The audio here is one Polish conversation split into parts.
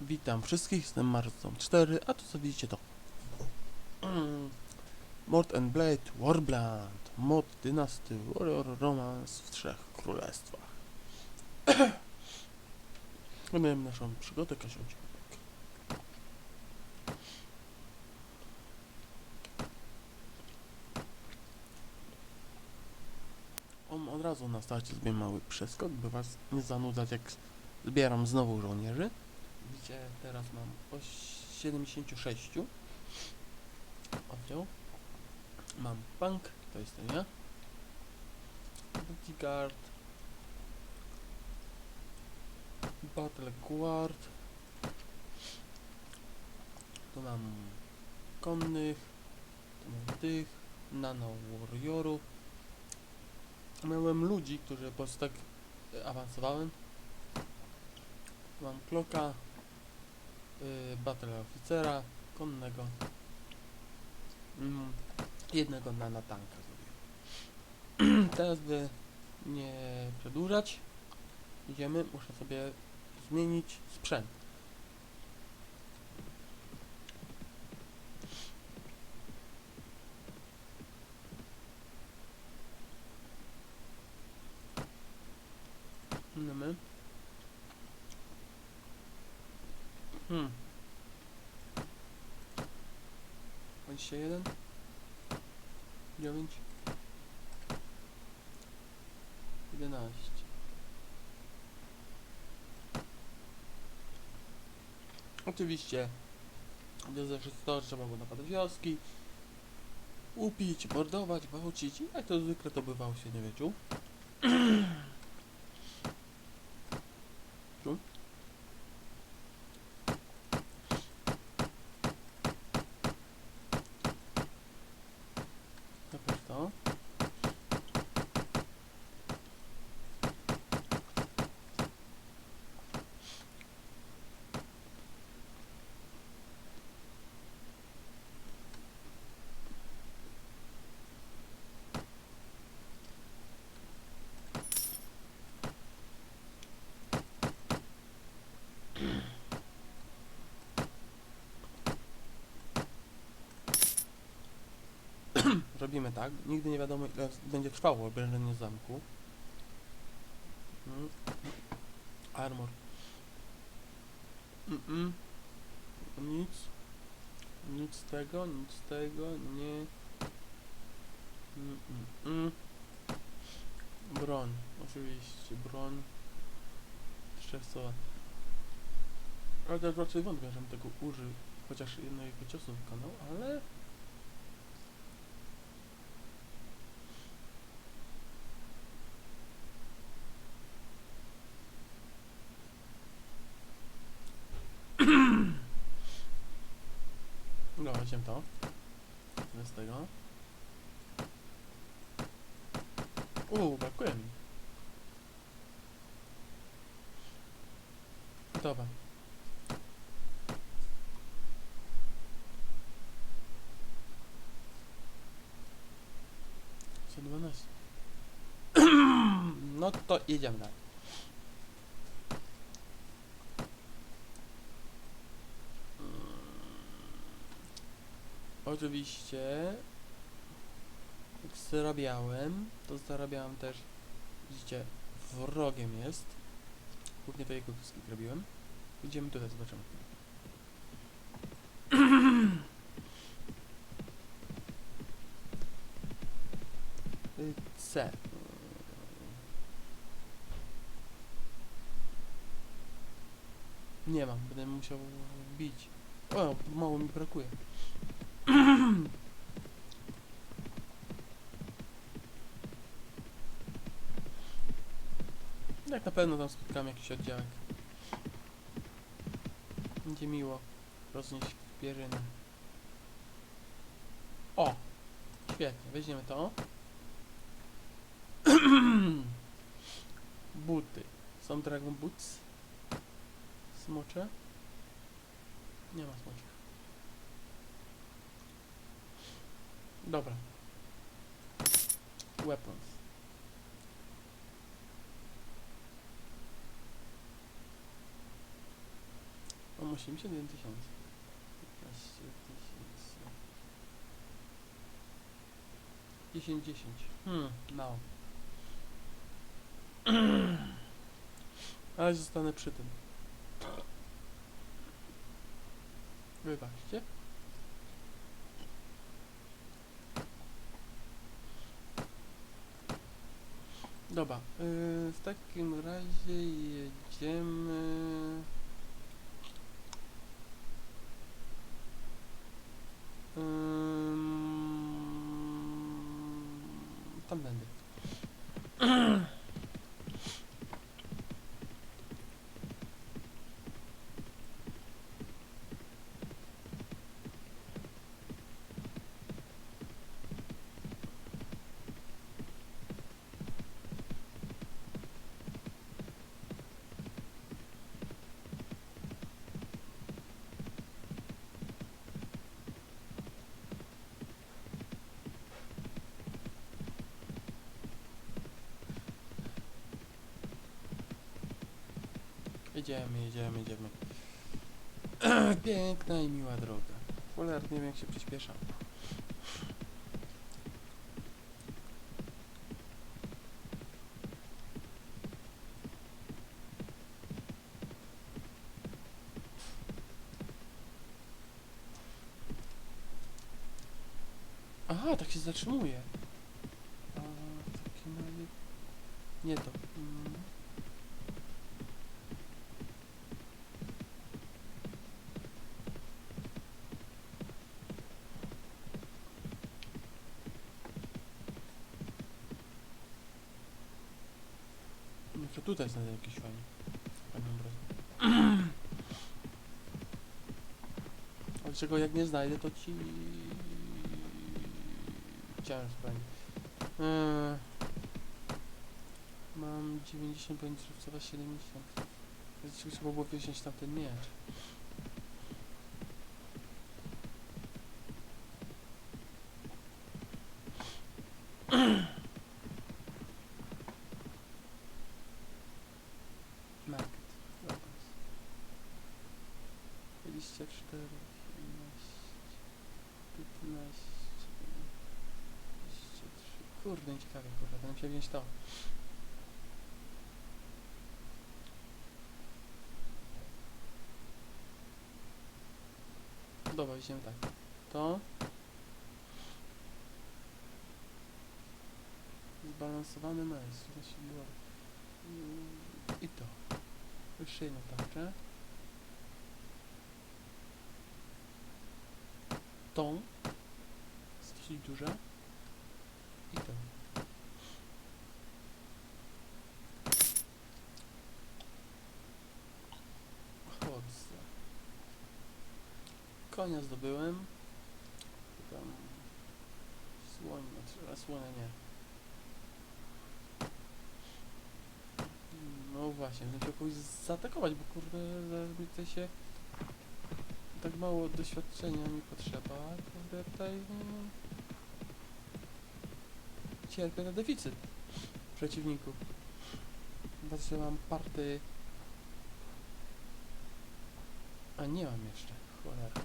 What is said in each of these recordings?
Witam wszystkich, jestem Marzon 4, a to co widzicie to Mort and Blade Warbland Mod Dynasty Warrior Romance w trzech królestwach. Mamy naszą przygodę Kasiąć On od razu na starcie mały przeskok, by was nie zanudzać jak zbieram znowu żołnierzy Widzicie, teraz mam o 76 oddział. Mam punk, to jest ten ja. Bodyguard. Battle Guard. Tu mam konnych. Tu mam tych. Nano Warriorów. Miałem ludzi, którzy po prostu tak e, awansowałem. Mam kloka, y, battle oficera, konnego, mm, jednego na natanka zrobiłem. Teraz by nie przedłużać, idziemy, muszę sobie zmienić sprzęt. Mamy. Hmm. 21 9 11 Oczywiście Wiedzę, że to trzeba było napadać wioski. Upić, mordować, gwałcić. Jak to zwykle to bywało w średniowieczu Tu? Najpierw to. Robimy tak. Nigdy nie wiadomo ile będzie trwało obrężenie zamku. Mm. Armor. Mm -mm. Nic. Nic z tego, nic z tego, nie. Mm -mm. Broń, oczywiście, broń. Strzesowa. Ale też raczej wątpię, żebym tego użył. Chociaż jednego ciosu wykonał, ale... No, weźmiemy to. Bez tego. Uuu, brakuje mi. Dobra. Co 12. No to jedziemy dalej. Oczywiście jak zarabiałem, to zarabiałem też, widzicie, wrogiem jest. Głównie to jego wszystkich robiłem. Idziemy tutaj, zobaczymy. Y, C. Nie mam, będę musiał wbić. O, mało mi brakuje. Jak na pewno tam spotkamy jakiś oddziałek. Będzie miło roznieść pierzynę. O! Świetnie, weźmiemy to. Buty. Są Dragon Boots? Smocze? Nie ma smoczych. Dobra. Weapons. 81 tysięcy. 15 tysięcy. 10, 10. Hmm, mało. Ale zostanę przy tym. Wybaczcie. Dobra, yy, w takim razie jedziemy... Ym, tam będę. Jedziemy, jedziemy, jedziemy. Piękna i miła droga. Choler, nie wiem jak się przyspiesza. Aha, tak się zatrzymuje. A razie... Nie to. Mm. No to tutaj znajdę jakiś fajny. Fajną obraz. Ale czego jak nie znajdę, to ci... Chciałem sprawdzić. Eee, mam 90, będzie żywcowa 70. Więc trzeba było wziąć tamten miecz. 23. Kurde, ciekawe, kurwa, będę musiał wziąć to. Dobra, weźmiemy tak. To. Zbalansowany. To się I to. Jeszcze jedną tarczę. Tą. Jest dosyć duża. I tą. Chodzę. Konia zdobyłem. Tam słoń, ale słonia nie. No właśnie, będę musiał kogoś zaatakować, bo kurde, mi tutaj się tak mało doświadczenia mi potrzeba, kurde, tutaj mm, cierpię na deficyt przeciwników. Znaczy mam party... A nie mam jeszcze, cholera.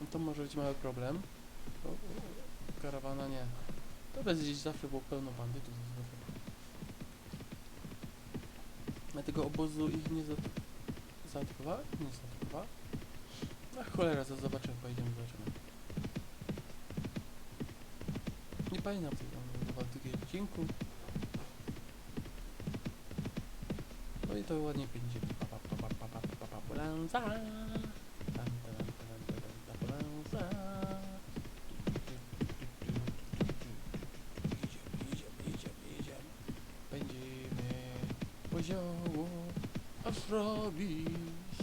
No to może być mały problem. O, o, karawana nie. To będzie gdzieś zawsze było pełno bandytów. Ja tego obozu ich nie za zaatakowałem? Nie zaatakowałem? A cholera, to zobaczymy, pojedziemy, zobaczymy. Nie pamiętam tego, chyba w drugim odcinku. No i to ładnie będzie. Pa, pa, pa, pa, pa, pa, pa, pa, Polanza. Aż robi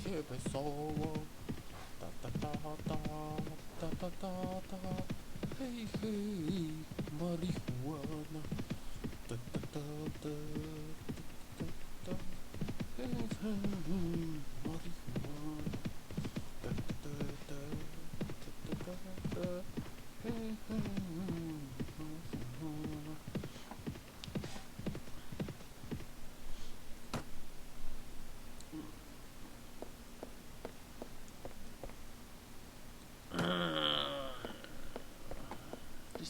się wesoło. Ta ta ta ta, ta ta ta ta. Hej, hej, Marihuana. Da, da, da,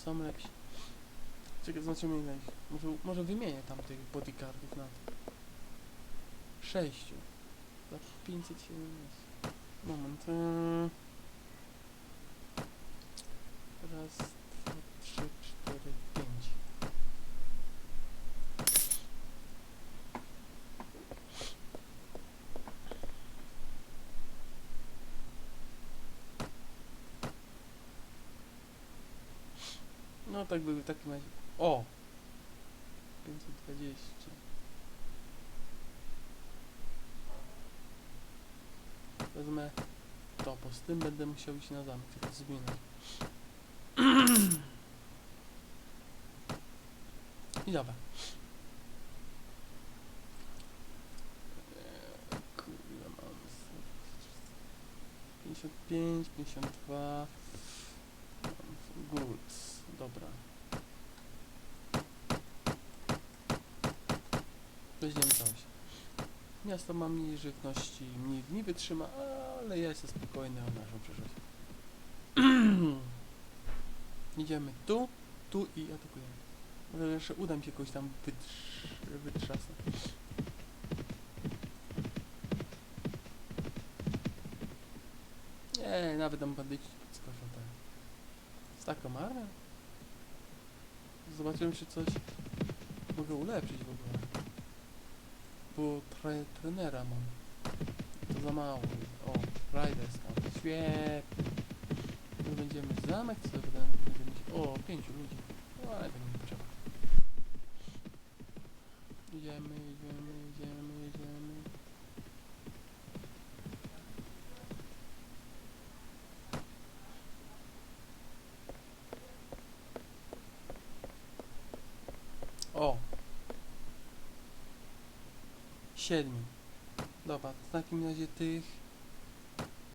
some uh. action. Czekaj, zobaczymy ile ich. Może, może wymienię tam tych bodyguardów na to. Sześciu. Za 517. Moment. Yy. Raz, dwa, trzy, cztery, pięć. No tak by w takim razie. O! 520. Wezmę to, bo z tym będę musiał iść na zamek, tylko zmieniać. I dobra. Eee, Kurde, mam 55, 52. Goods, dobra. Weźmiemy całość. Miasto ma mniej żywności, mniej dni wytrzyma, ale ja jestem spokojny o naszą przyszłość. Idziemy tu, tu i atakujemy. Może jeszcze uda mi się kogoś tam wytrz wytrzasnąć. Nie, nawet tam bandyci skoczą tak. Z taką armią? Zobaczymy, czy coś mogę ulepszyć w ogóle. Bo tre trenera mam. To za mało. O, Rider Scout. Świetnie. Będziemy zamek, co będziemy. O, pięciu ludzi. No, ale tak nie potrzeba. Idziemy, idziemy, idziemy, idziemy. O! Siedmiu. Dobra, w takim razie tych